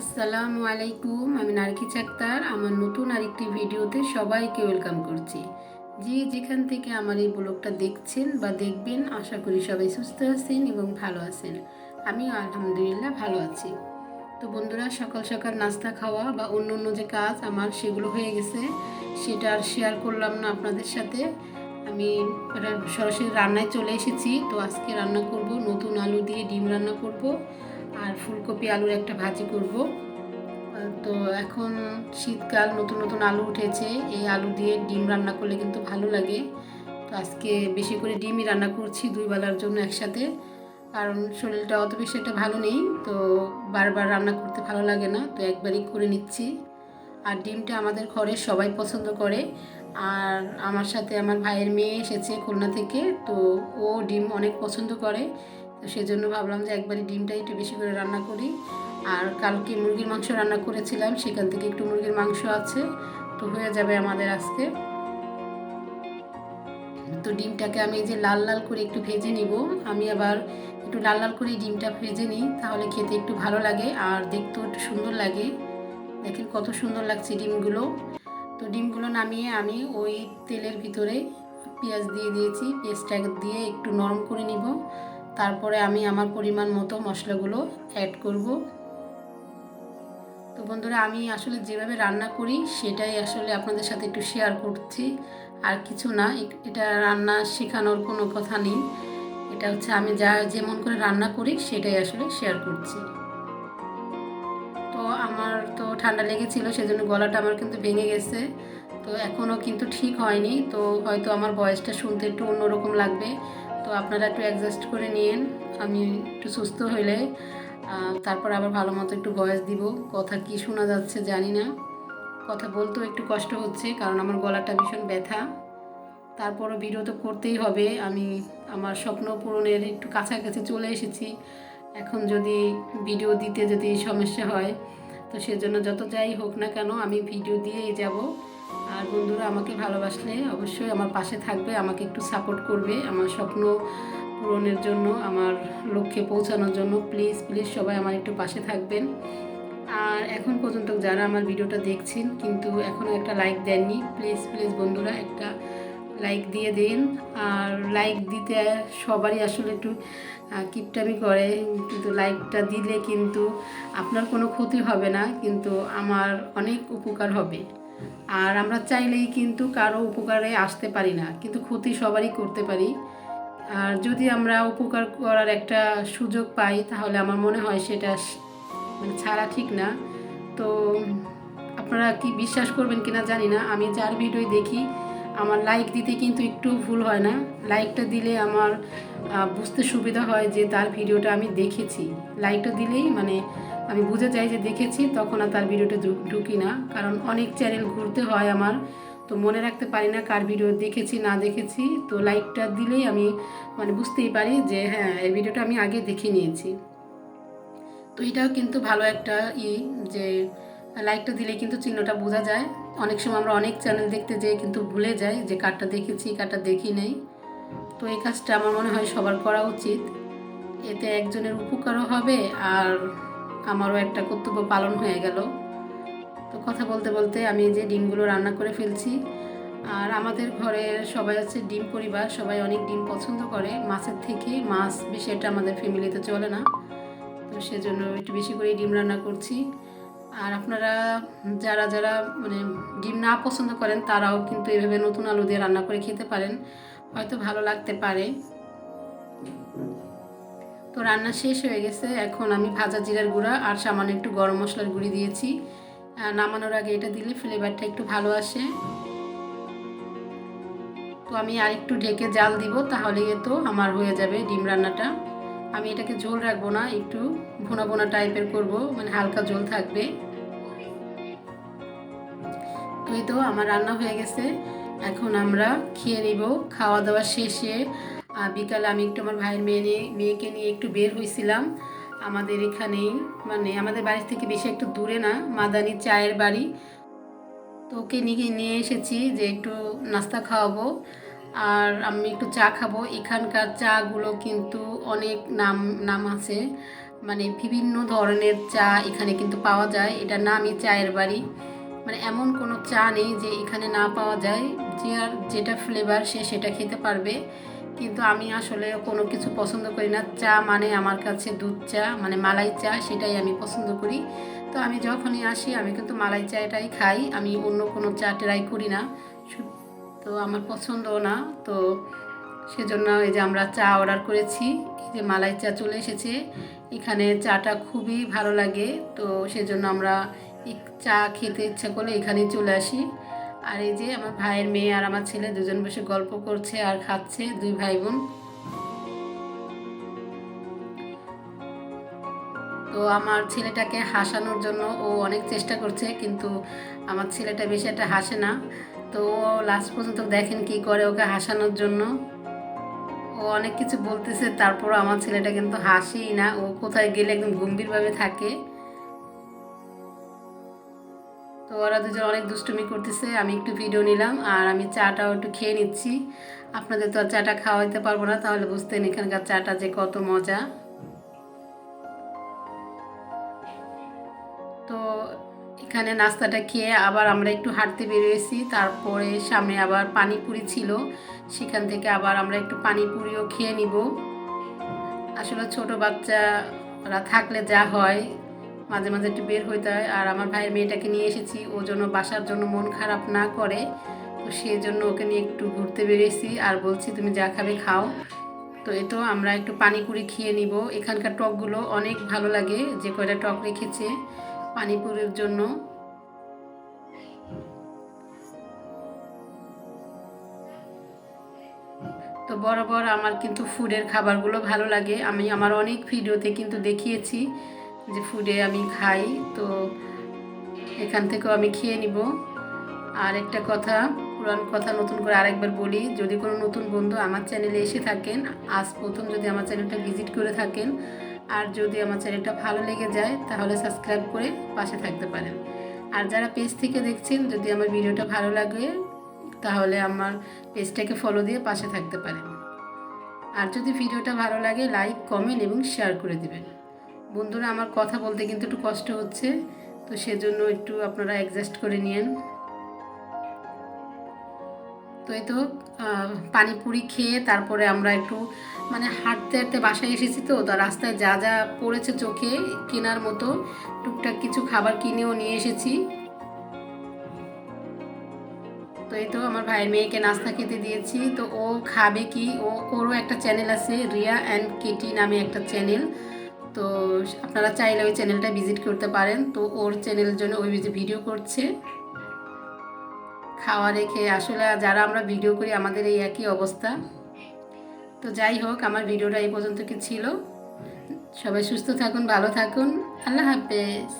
আসসালামু আলাইকুম, আমি নারকিস আক্তার আমার নতুন আরেকটি ভিডিওতে সবাইকে ওয়েলকাম করছি। যে যেখান থেকে আমার এই ব্লগটা দেখছেন বা দেখবেন, আশা করি সবাই সুস্থ আছেন এবং ভালো আছেন। আমি আলহামদুলিল্লাহ ভালো আছি। তো বন্ধুরা, সকাল সকাল নাস্তা খাওয়া বা অন্য অন্য যে কাজ আমার সেগুলো হয়ে গেছে, সেটা আর শেয়ার করলাম না আপনাদের সাথে। আমি সরাসরি রান্নায় চলে এসেছি, তো আজকে রান্না করব নতুন আলু দিয়ে ডিম রান্না করব। আর ফুলকপি আলুর একটা ভাজি করব। তো এখন শীতকাল, নতুন নতুন আলু উঠেছে। এই আলু দিয়ে ডিম রান্না করলে কিন্তু ভালো লাগে। তো আজকে বেশি করে ডিমই রান্না করছি দুই বেলার জন্য একসাথে। কারণ শরীরটা অত বেশি একটা ভালো নেই, তো বারবার রান্না করতে ভালো লাগে না, তো একবারই করে নিচ্ছি। আর ডিমটা আমাদের ঘরে সবাই পছন্দ করে। আর আমার সাথে আমার ভাইয়ের মেয়ে এসেছে খুলনা থেকে, তো ও ডিম অনেক পছন্দ করে। তো সেজন্য ভাবলাম যে একবারই ডিমটা একটু বেশি করে রান্না করি। আর কালকে মুরগির মাংস রান্না করেছিলাম, সেখান থেকে একটু মুরগির মাংস আছে, তো হয়ে যাবে আমাদের আজকে। তো ডিমটাকে আমি যে লাল লাল করে একটু ভেজে নিব। আমি আবার একটু লাল লাল করে ডিমটা ভেজে নিই, তাহলে খেতে একটু ভালো লাগে আর দেখতেও একটু সুন্দর লাগে। দেখেন কত সুন্দর লাগছে ডিমগুলো। তো ডিমগুলো নামিয়ে আমি ওই তেলের ভিতরে পেঁয়াজ দিয়ে দিয়েছি, পেঁয়াজটা দিয়ে একটু নরম করে নিব। তারপরে আমি আমার পরিমাণ মতো মশলাগুলো অ্যাড করব। তো বন্ধুরা, আমি আসলে যেভাবে রান্না করি, সেটাই আসলে আপনাদের সাথে একটু শেয়ার করছি। আর কিছু না এটা রান্না শেখানোর কোনো কথা নেই। এটা হচ্ছে আমি যা, যেমন করে রান্না করি, সেটাই আসলে শেয়ার করছি। তো আমার তো ঠান্ডা লেগেছিল, সেজন্য গলাটা আমার কিন্তু ভেঙে গেছে। তো এখনও কিন্তু ঠিক হয়নি। তো হয়তো আমার বয়সটা শুনতে একটু অন্যরকম লাগবে। তো আপনারা একটু অ্যাডজাস্ট করে নিন আমি একটু সুস্থ হইলে তারপর আবার ভালো মতো একটু ভয়েস দিব। কথা কি শোনা যাচ্ছে জানি না। কথা বলতেও একটু কষ্ট হচ্ছে, কারণ আমার গলাটা ভীষণ ব্যথা। তারপরও ভিডিও তো করতেই হবে। আমি আমার স্বপ্ন পূরণের একটু কাছাকাছি চলে এসেছি। এখন যদি ভিডিও দিতে যদি সমস্যা হয়, তো সেজন্য যত যাই হোক না কেন আমি ভিডিও দিয়েই যাব। আর বন্ধুরা, আমাকে ভালোবাসলে অবশ্যই আমার পাশে থাকবে, আমাকে একটু সাপোর্ট করবে আমার স্বপ্ন পূরণের জন্য, আমার লক্ষ্যে পৌঁছানোর জন্য। প্লিজ প্লিজ সবাই আমার একটু পাশে থাকবেন। আর এখন পর্যন্ত যারা আমার ভিডিওটা দেখছেন, কিন্তু এখনও একটা লাইক দেননি প্লিজ প্লিজ বন্ধুরা একটা লাইক দিয়ে দিন। আর লাইক দিতে সবারই আসলে একটু কিপটামি করে, কিন্তু লাইকটা দিলে কিন্তু আপনার কোনো ক্ষতি হবে না, কিন্তু আমার অনেক উপকার হবে। আর আমরা চাইলেই কিন্তু কারও উপকারে আসতে পারি না, কিন্তু ক্ষতি সবারই করতে পারি। আর যদি আমরা উপকার করার একটা সুযোগ পাই, তাহলে আমার মনে হয় সেটা মানে ছাড়া ঠিক না। তো আপনারা কি বিশ্বাস করবেন কিনা জানি না। আমি যার ভিডিও দেখি, আমার লাইক দিতে কিন্তু একটু ভুল হয় না। লাইকটা দিলে আমার বুঝতে সুবিধা হয় যে তার ভিডিওটা আমি দেখেছি। লাইকটা দিলেই মানে আমি বুঝে যাই যে দেখেছি, তখন আর তার ভিডিওটা ঢুকি না। কারণ অনেক চ্যানেল ঘুরতে হয় আমার। তো মনে রাখতে পারি না কার ভিডিও দেখেছি, না দেখেছি। তো লাইকটা দিলেই আমি মানে বুঝতেই পারি যে হ্যাঁ এই ভিডিওটা আমি আগে দেখে নিয়েছি। তো এটাও কিন্তু ভালো একটা ই যে লাইকটা দিলে কিন্তু চিহ্নটা বোঝা যায়। অনেক সময় আমরা অনেক চ্যানেল দেখতে যেয়ে কিন্তু ভুলে যাই যে কারটা দেখেছি, কারটা দেখি নেই। তো এই কাজটা আমার মনে হয় সবার করা উচিত। এতে একজনের উপকারও হবে আর আমারও একটা কর্তব্য পালন হয়ে গেল। তো কথা বলতে বলতে আমি যে ডিমগুলো রান্না করে ফেলছি, আর আমাদের ঘরের সবাই হচ্ছে ডিম পরিবার, সবাই অনেক ডিম পছন্দ করে। মাছের থেকে মাছ বেশি এটা আমাদের ফ্যামিলিতে চলে না। তো সেজন্য একটু বেশি করে ডিম রান্না করছি। আর আপনারা যারা যারা মানে ডিম না পছন্দ করেন, তারাও কিন্তু এভাবে নতুন আলু দিয়ে রান্না করে খেতে পারেন। হয়তো ভালো লাগতে পারে। তো রান্না শেষ হয়ে গেছে। এখন আমি ভাজা জিরার গুঁড়া আর সামান্য একটু গরম মশলার গুঁড়ি দিয়েছি। নামানোর আগে এটা দিলে ফ্লেভারটা একটু ভালো আসে। তো আমি আর একটু ঢেকে জাল দিব, তাহলে তো আমার হয়ে যাবে ডিম রান্নাটা। আমি এটাকে ঝোল রাখব না, একটু ভোনা ভোনা টাইপের করব মানে হালকা ঝোল থাকবে। তো এই তো আমার রান্না হয়ে গেছে। এখন আমরা খেয়ে নিব। খাওয়া দাওয়া শেষে বিকালে আমি একটু আমার ভাইয়ের মেয়ে নিয়ে, মেয়েকে নিয়ে একটু বের হয়েছিলাম আমাদের এখানেই মানে আমাদের বাড়ি থেকে বেশি একটু দূরে না, মাদানি চায়ের বাড়ি। তো ওকে নিয়ে নিয়ে এসেছি যে একটু নাস্তা খাওয়াবো আর আমি একটু চা খাব। এখানকার চাগুলো কিন্তু অনেক নাম নাম আছে। মানে বিভিন্ন ধরনের চা এখানে কিন্তু পাওয়া যায়। এটা নামই চায়ের বাড়ি। মানে এমন কোনো চা নেই যে এখানে না পাওয়া যায়। যে আর যেটা ফ্লেভার সে সেটা খেতে পারবে। কিন্তু আমি আসলে কোনো কিছু পছন্দ করি না। চা মানে আমার কাছে দুধ চা মানে মালাই চা, সেটাই আমি পছন্দ করি। তো আমি যখনই আসি, আমি কিন্তু মালাই চাটাই খাই। আমি অন্য কোনো চা ট্রাই করি না। তো আমার পছন্দও না। তো সেজন্য এই যে আমরা চা অর্ডার করেছি, এই যে মালাই চা চলে এসেছে। এখানে চাটা খুবই ভালো লাগে। তো সেজন্য আমরা চা খেতে ইচ্ছা করলে এখানেই চলে আসি। আর এই যে আমার ভাইয়ের মেয়ে আর আমার ছেলে দুজন বসে গল্প করছে আর খাচ্ছে, দুই ভাই বোন। তো আমার ছেলেটাকে হাসানোর জন্য ও অনেক চেষ্টা করছে, কিন্তু আমার ছেলেটা বেশি একটা হাসে না। তো ও লাস্ট পর্যন্ত দেখেন কি করে ওকে হাসানোর জন্য। ও অনেক কিছু বলতেছে তারপর আমার ছেলেটা কিন্তু হাসেই না। ও কোথায় গেলে একদম গম্ভীরভাবে থাকে। তো ওরা দুজন অনেক দুষ্টুমি করতেছে, আমি একটু ভিডিও নিলাম আর আমি চাটাও একটু খেয়ে নিচ্ছি। আপনাদের তো আর চাটা খাওয়াইতে পারব না, তাহলে বুঝতেন এখানকার চাটা যে কত মজা। তো এখানে নাস্তাটা খেয়ে আবার আমরা একটু হাঁটতে বেরিয়েছি, তারপরে সামনে আবার পানিপুরি ছিল, সেখান থেকে আবার আমরা একটু পানিপুরিও খেয়ে নিব। আসলে ছোট বাচ্চারা থাকলে যা হয় মাঝে মাঝে একটু বের হইতে হয়। আর আমার ভাইয়ের মেয়েটাকে নিয়ে এসেছি। ও জন্য বাসার জন্য মন খারাপ না করে, তো সেই জন্য ওকে নিয়ে একটু ঘুরতে বেরিয়েছি। আর বলছি, তুমি যা খাবে খাও। তো এ তো আমরা একটু পানিপুরি খেয়ে নিব। এখানকার টকগুলো অনেক ভালো লাগে, যে কয়টা টক রেখেছে পানিপুরির জন্য। তো বরাবর আমার কিন্তু ফুডের খাবারগুলো ভালো লাগে। আমি আমার অনেক ভিডিওতে কিন্তু দেখিয়েছি। যে ফুডে আমি খাই, তো এখান থেকেও আমি খেয়ে নিব। আর একটা কথা, পুরান কথা নতুন করে আরেকবার বলি, যদি কোনো নতুন বন্ধু আমার চ্যানেলে এসে থাকেন, আজ প্রথম যদি আমার চ্যানেলটা ভিজিট করে থাকেন, আর যদি আমার চ্যানেলটা ভালো লেগে যায়, তাহলে সাবস্ক্রাইব করে পাশে থাকতে পারেন। আর যারা পেজ থেকে দেখছেন, যদি আমার ভিডিওটা ভালো লাগে, তাহলে আমার পেজটাকে ফলো দিয়ে পাশে থাকতে পারেন। আর যদি ভিডিওটা ভালো লাগে লাইক কমেন্ট এবং শেয়ার করে দিবেন। বন্ধুরা, আমার কথা বলতে কিন্তু একটু কষ্ট হচ্ছে, তো সেজন্য একটু আপনারা অ্যাডজাস্ট করে নিন তো এই তো পানিপুরি খেয়ে তারপরে আমরা একটু মানে হাঁটতে হাঁটতে বাসায় এসেছি তো তো রাস্তায় যা যা পড়েছে চোখে কেনার মতো, টুকটাক কিছু খাবার কিনেও নিয়ে এসেছি। তো এই তো, আমার ভাইয়ের মেয়েকে নাস্তা খেতে দিয়েছি, তো ও খাবে কি, ও, ওরও একটা চ্যানেল আছে, রিয়া অ্যান্ড কেটি নামে একটা চ্যানেল তো আপনারা চাইলে ওই চ্যানেলটা ভিজিট করতে পারেন। তো ওর চ্যানেলের জন্য ওই ভিডিও করছে। খাওয়া রেখে আসলে যারা আমরা ভিডিও করি, আমাদের এই একই অবস্থা। তো যাই হোক, আমার ভিডিওটা এই পর্যন্ত কি ছিল? সবাই সুস্থ থাকুন, ভালো থাকুন। আল্লাহ হাফেজ।